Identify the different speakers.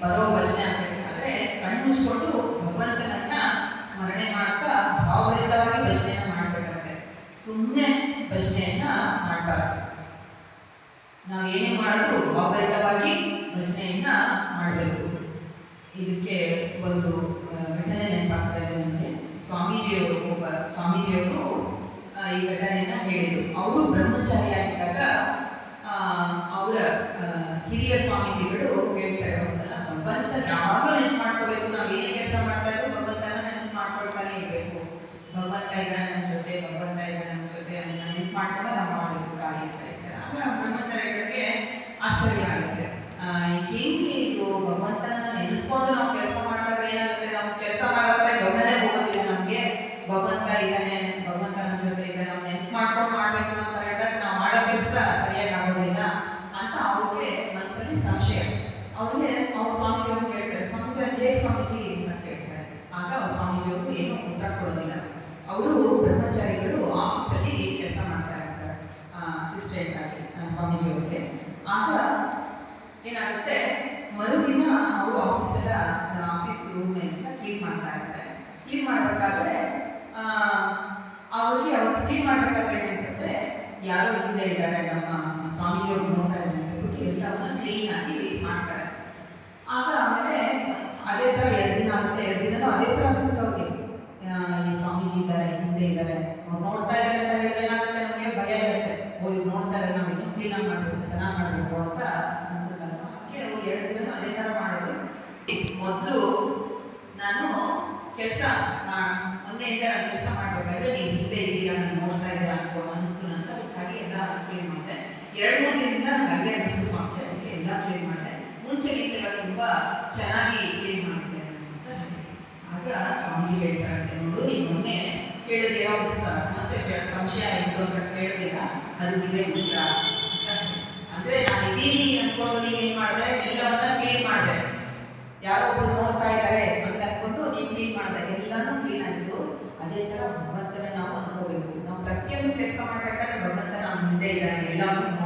Speaker 1: ಬರೋ ಭಜನೆ ಆಗಬೇಕಾದ್ರೆ ಕಣ್ಣು ಮುಚ್ಕೊಂಡು ಭಗವಂತನನ್ನ ಸ್ಮರಣೆ ಮಾಡ್ತಾ ಭಾವಭರಿತವಾಗಿ ಭಜನೆಯನ್ನ ಮಾಡ್ಬೇಕಂತೆ ಸುಮ್ಮನೆ ಭಜನೆಯನ್ನ ಮಾಡಬಾರ್ದು. ನಾವು ಏನೇ ಮಾಡಿದ್ರು ಭಾವಭರಿತವಾಗಿ ಭಜನೆಯನ್ನ ಮಾಡಬೇಕು. ಇದಕ್ಕೆ ಒಂದು ಘಟನೆ ನೆನಪಾಗ್ತಾ ಇದೆ ನನಗೆ ಸ್ವಾಮೀಜಿಯವರು ಒಬ್ಬ ಸ್ವಾಮೀಜಿಯವರು ಈ ಘಟನೆಯನ್ನ ಹೇಳಿದರು. ಅವರು ಬ್ರಹ್ಮಚಾರಿಯಾಗಿದ್ದಾಗ ಆ, ಅವರ ಹಿರಿಯ ಒಂದ್ಸಲ ಭಗವಂತ ಯಾವಾಗಲೂ ನೆನಪು ಮಾಡ್ಕೋಬೇಕು? ನಾವು ಏನೇ ಕೆಲಸ ಮಾಡ್ತಾ ಇದ್ರು ಭಗವಂತನ ನೆನಪು ಮಾಡ್ಕೊಳ್ತಾನೆ ಇರಬೇಕು. ಭಗವಂತ ಇದ್ದಾನೆ ನಮ್ಮ ಜೊತೆ, ಭಗವಂತ ಇದ್ದಾನೆ ನಮ್ಮ ಜೊತೆ ಅದನ್ನ ನೆನಪು ಮಾಡ್ಕೊಂಡು ನಾವು ಮಾಡಬೇಕು ಕಾರ್ಯ ಅಂತ ಹೇಳ್ತಾರೆ ಆಗ ಬ್ರಹ್ಮಚಾರಿಗಳಿಗೆ ಆಶ್ಚರ್ಯ ಆಗುತ್ತೆ. ಹೆಂಗೆ ಇದು ಭಗವಂತನ ನೆನೆಸ್ಕೊಂಡು ನಾವು ಕೆಲಸ ಮಾಡಿದಾಗ ಏನಾಗುತ್ತೆ? ನಾವು ಕೆಲಸ ಮಾಡೋದ್ರೆ ಗಮನನೇ ಹೋಗೋದಿಲ್ಲ ನಮಗೆ. ಭಗವಂತ ಇದ್ದಾನೆ, ಭಗವಂತ ನಮ್ಮ ಜೊತೆ ಇದ್ದಾನೆ ನಾವು ನೆನಪು ಮಾಡ್ಕೊಂಡು ಮಾಡಬೇಕು ಅಂತ ಹೇಳಿದಾಗ ನಾವು ಮಾಡೋ ಕೆಲಸ ಸರಿಯಾಗಿ ಆಗೋದಿಲ್ಲ ಅಂತ ಅವ್ರಿಗೆ ಮನಸ್ಸಲ್ಲಿ ಸಂಶಯ ಅವ್ರಿಗೆ ಅವ್ರ ಸ್ವಾಮೀಜಿಯವರು ಕೇಳ್ತಾರೆ ಸ್ವಾಮೀಜಿ ಅದು ಹೇಗೆ ಸ್ವಾಮೀಜಿ ಅಂತ ಕೇಳ್ತಾರೆ ಆಗ ಅವ್ರ ಸ್ವಾಮೀಜಿಯವರು ಏನು ಉತ್ತರ ಕೊಡೋದಿಲ್ಲ ಅವರು ಬ್ರಹ್ಮಚಾರಿಗಳು ಆಫೀಸಲ್ಲಿ ಕೆಲಸ ಮಾಡ್ತಾ ಇರ್ತಾರೆ ಆಗಿ ಆ, ಆಗ ಏನಾಗುತ್ತೆ? ಮರುದಿನ ಅವರು ಆಫೀಸೆಲ್ಲ ಆಫೀಸ್ ರೂಮ್ ಎಲ್ಲ ಕ್ಲೀನ್ ಮಾಡ್ತಾ ಇರ್ತಾರೆ. ಕ್ಲೀನ್ ಮಾಡಬೇಕಾದ್ರೆ ಅವ್ರಿಗೆ ಅವತ್ತು ಕ್ಲೀನ್ ಮಾಡಬೇಕಾದ್ರೆ ಅನ್ಸುತ್ತೆ ಯಾರೋ ಹಿಂದೆ ಇದ್ದಾರೆ ನಮ್ಮ ಸ್ವಾಮೀಜಿಯವರು ನೋಡ್ತಾ ಇದ್ದಾರೆ ಅಂತ ಹೇಳ್ಬಿಟ್ಟು ಎಲ್ಲವನ್ನ ಕ್ಲೀನ್ ಆಗಿ ಮಾಡ್ತಾರೆ. ಆಗ ಆಮೇಲೆ ಅದೇ ಥರ ಎರಡು ದಿನ ಆಗುತ್ತೆ. ಎರಡು ದಿನ ಅದೇ ಥರ ಅನಿಸುತ್ತೆ ಅವ್ರಿಗೆ. ಈ ಸ್ವಾಮೀಜಿ ಇದ್ದಾರೆ ಹಿಂದೆ ಇದ್ದಾರೆ. ಅವ್ರು ನೋಡ್ತಾ ಇದ್ದಾರೆ ಅಂತ ಹೇಳಿದ್ರೆ ಇದ್ದಾರೆ ನಾವು ಇನ್ನೂ ಕ್ಲೀನಾಗಿ ಮಾಡಬೇಕು, ಚೆನ್ನಾಗಿ ಮಾಡಬೇಕು ಅಂತ ಅನ್ಸುತ್ತಲ್ಲ ಅವ್ರು ಎರಡು ದಿನ ಅದೇ ಥರ ಮಾಡಿದ್ರು. ಮೊದಲು ನಾನು ಕೆಲಸ ಮೊನ್ನೆಯಿಂದ ನಾನು ಕೆಲಸ ಮಾಡಬೇಕಾದ್ರೆ ನೀವು ಹಿಂದೆ ಇದ್ದೀರಾ, ನಾನು ನೋಡ್ತಾ ಇದ್ದೀರಾ ಅಂತ ಅನಿಸ್ತು ಅಂತ ಹಾಗಾಗಿ ಎಲ್ಲ ಕ್ಲೀನ್ ಮಾಡಿದೆ. ಎರಡು, ಮೂರು ದಿನದಿಂದ ನನಗೆ ಹಂಗೆ ಅನಿಸ್ತು ಸ್ವಾಮಿ ಅದಕ್ಕೆ ಎಲ್ಲ ಕ್ಲೀನ್ ಮಾಡಿದೆ. ಮುಂಚೆಗಿಂತೆಲ್ಲ ತುಂಬ ಚೆನ್ನಾಗಿ ಕ್ಲೀನ್ ಮಾಡಿದೆ ಅಂತ. ಆಗ ಸ್ವಾಮೀಜಿ ಹೇಳ್ತಾರೆ ನೋಡು ನೀನು ಮೊನ್ನೆ ಕೇಳಿದಿರ ಸಮಸ್ಯೆ ಸಂಶಯ ಇತ್ತು ಅಂತ ಕೇಳಿದಿರ ಅದಕ್ಕಿದೆ ಉತ್ತರ. ಅಂದ್ರೆ ನಾನು ಇದೀನಿ ಅನ್ಕೊಂಡು ನೀವೇನ್ ಮಾಡಿದೆ? ಎಲ್ಲವನ್ನ ಕ್ಲೀನ್ ಮಾಡಿದೆ. ಯಾರೋ ಒಬ್ರು ನೋಡ್ತಾ ಇದ್ದಾರೆ ಅಂತ ಅನ್ಕೊಂಡು ನೀವು ಕ್ಲೀನ್ ಮಾಡಿದೆ. ಎಲ್ಲಾನು ಕ್ಲೀನ್ ಆಯ್ತು. ಅದೇ ತರ ಭಗವಂತನ ನಾವು ಅನ್ಕೋಬೇಕು. ನಾವು ಪ್ರತಿಯೊಂದು ಕೆಲಸ ಮಾಡ್ಬೇಕಾದ್ರೆ ಭಗವಂತ ನಮ್ಮ ಹಿಂದೆ ಇದ್ದಾನೆ. ಎಲ್ಲವನ್ನೂ